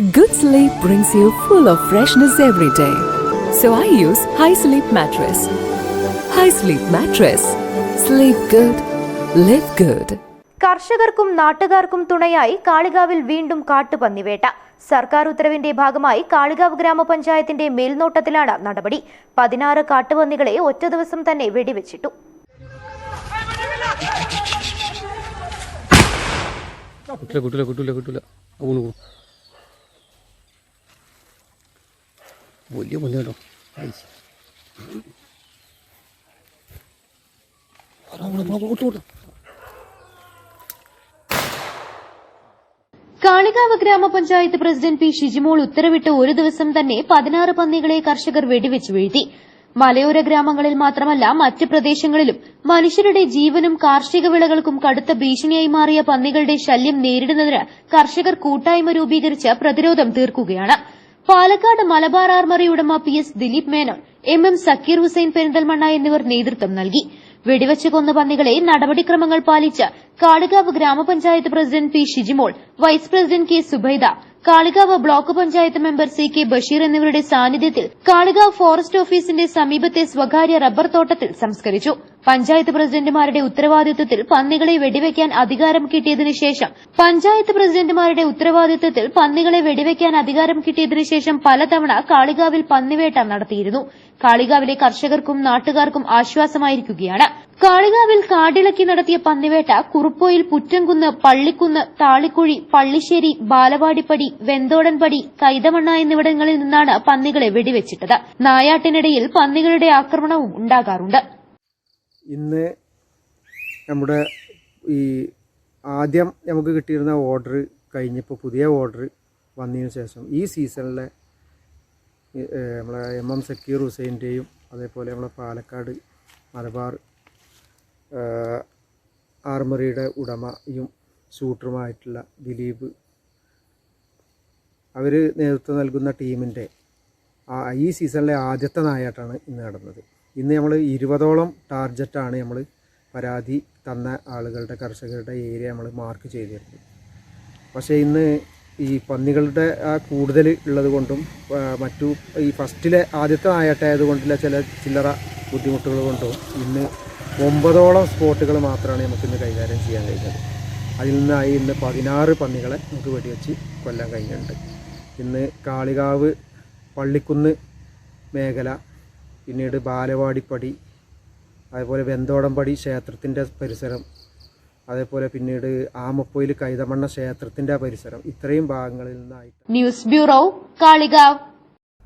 Good sleep brings you full of freshness every day. So I use High Sleep Mattress. High Sleep Mattress. Sleep good. Live good. കർഷകർക്കും നാട്ടുകാർക്കും തുണയായി കാളികാവിൽ വീണ്ടും കാട്ടുപന്നിവേട്ട സർക്കാർ ഉത്തരവിന്റെ ഭാഗമായി കാളികാവ് ഗ്രാമപഞ്ചായത്തിന്റെ മേൽനോട്ടത്തിലാണ് നടപടി പതിനാറ് കാട്ടുപന്നികളെ ഒറ്റ ദിവസം തന്നെ വെടിവെച്ചിട്ടു കിട്ടില്ല കിട്ടില്ല കിട്ടില്ല കിട്ടില്ല വലിയ പൊന്നു കേട്ടോ. കാളികാവ് ഗ്രാമപഞ്ചായത്ത് പ്രസിഡന്റ് പി ഷിജിമോൾ ഉത്തരവിട്ട് ഒരു ദിവസം തന്നെ പതിനാറ് പന്നികളെ കർഷകർ വെടിവെച്ച് വീഴ്ത്തി. മലയോര ഗ്രാമങ്ങളിൽ മാത്രമല്ല മറ്റ് പ്രദേശങ്ങളിലും മനുഷ്യരുടെ ജീവനും കാർഷിക വിളകൾക്കും കടുത്ത ഭീഷണിയായി മാറിയ പന്നികളുടെ ശല്യം നേരിടുന്നതിന് കർഷകർ കൂട്ടായ്മ രൂപീകരിച്ച് പ്രതിരോധം തീർക്കുകയാണ്. പാലക്കാട് മലബാർ ആർമറി ഉടമ P S Dileep Menon M M Zakir Hussain Perinthalmanna എന്നിവർ നേതൃത്വം നൽകി. വെടിവെച്ച് കൊന്ന പന്നികളെ നടപടിക്രമങ്ങൾ പാലിച്ച് കാളികാവ് ഗ്രാമപഞ്ചായത്ത് president P Shijimol vice president K Subaida Kalikavu block panchayat member C K Basheer എന്നിവരുടെ സാന്നിധ്യത്തിൽ കാളികാവ് ഫോറസ്റ്റ് ഓഫീസിന്റെ സമീപത്തെ സ്വകാര്യ റബ്ബർ തോട്ടത്തിൽ സംസ്കരിച്ചു. പഞ്ചായത്ത് പ്രസിഡന്റുമാരുടെ ഉത്തരവാദിത്വത്തിൽ പന്നികളെ വെടിവെക്കാൻ അധികാരം കിട്ടിയതിനു ശേഷം പഞ്ചായത്ത് പ്രസിഡന്റുമാരുടെ ഉത്തരവാദിത്വത്തിൽ പന്നികളെ വെടിവെക്കാൻ അധികാരം കിട്ടിയതിനു ശേഷം പലതവണ കാളികാവിൽ പന്നിവേട്ട നടത്തിയിരുന്നു. കാളികാവിലെ കർഷകർക്കും നാട്ടുകാർക്കും ആശ്വാസമായിരിക്കുകയാണ്. കാളികാവിൽ കാടിളക്കി നടത്തിയ പന്നിവേട്ട കുറുപ്പോയിൽ പുറ്റംകുന്ന് പള്ളിക്കുന്ന് താളിക്കുഴി പള്ളിശ്ശേരി ബാലവാടിപ്പടി വെന്തോടൻപടി കൈതമണ്ണ എന്നിവിടങ്ങളിൽ നിന്നാണ് പന്നികളെ വെടിവെച്ചിട്ടത്. നായാട്ടിനിടയിൽ പന്നികളുടെ ആക്രമണവും ഉണ്ടാകാറുണ്ട്. ഇന്ന് നമ്മുടെ ഈ ആദ്യം നമുക്ക് കിട്ടിയിരുന്ന ഓർഡർ കഴിഞ്ഞപ്പോൾ പുതിയ ഓർഡർ വന്നതിന് ശേഷം ഈ സീസണിലെ നമ്മളെ എം എം സക്കീർ ഹുസൈന്റെയും അതേപോലെ നമ്മളെ പാലക്കാട് മലബാർ ആർമറിയുടെ ഉടമയും ഷൂട്ടറുമായിട്ടുള്ള ദിലീപ് അവർ നേതൃത്വം നൽകുന്ന ടീമിന്റെ ഈ സീസണിലെ ആദ്യത്തെ നായാട്ടാണ് ഇന്ന് നടന്നത്. ഇന്ന് നമ്മൾ ഇരുപതോളം ടാർജറ്റാണ് നമ്മൾ പരാതി തന്ന ആളുകളുടെ കർഷകരുടെ ഏരിയ നമ്മൾ മാർക്ക് ചെയ്തിരുന്നത് പക്ഷേ ഇന്ന് ഈ പന്നികളുടെ ആ കൂടുതൽ ഉള്ളത് കൊണ്ടും മറ്റു ഈ ഫസ്റ്റിലെ ആദ്യത്തെ ആയതുകൊണ്ടുള്ള ചില ചില്ലറ ബുദ്ധിമുട്ടുകൾ കൊണ്ടും ഇന്ന് ഒമ്പതോളം സ്പോട്ടുകൾ മാത്രമാണ് നമുക്കിന്ന് കൈകാര്യം ചെയ്യാൻ കഴിഞ്ഞത്. അതിൽ നിന്നായി ഇന്ന് പതിനാറ് പന്നികളെ നമുക്ക് വെടിവെച്ച് കൊല്ലാൻ കഴിഞ്ഞിട്ടുണ്ട്. ഇന്ന് കാളികാവ് പള്ളിക്കുന്ന് മേഖല പിന്നീട് ബാലവാടിപ്പടി അതേപോലെ വെന്തോടംപടി ക്ഷേത്രത്തിന്റെ പരിസരം അതേപോലെ പിന്നീട് ആമപ്പൊയിൽ കൈതമണ്ണ ക്ഷേത്രത്തിന്റെ പരിസരം ഇത്രയും ഭാഗങ്ങളിൽ നിന്നായിട്ട് news bureau Kalikavu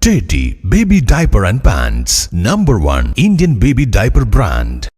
Teddy Baby Diaper and Pants, number one Indian baby diaper brand.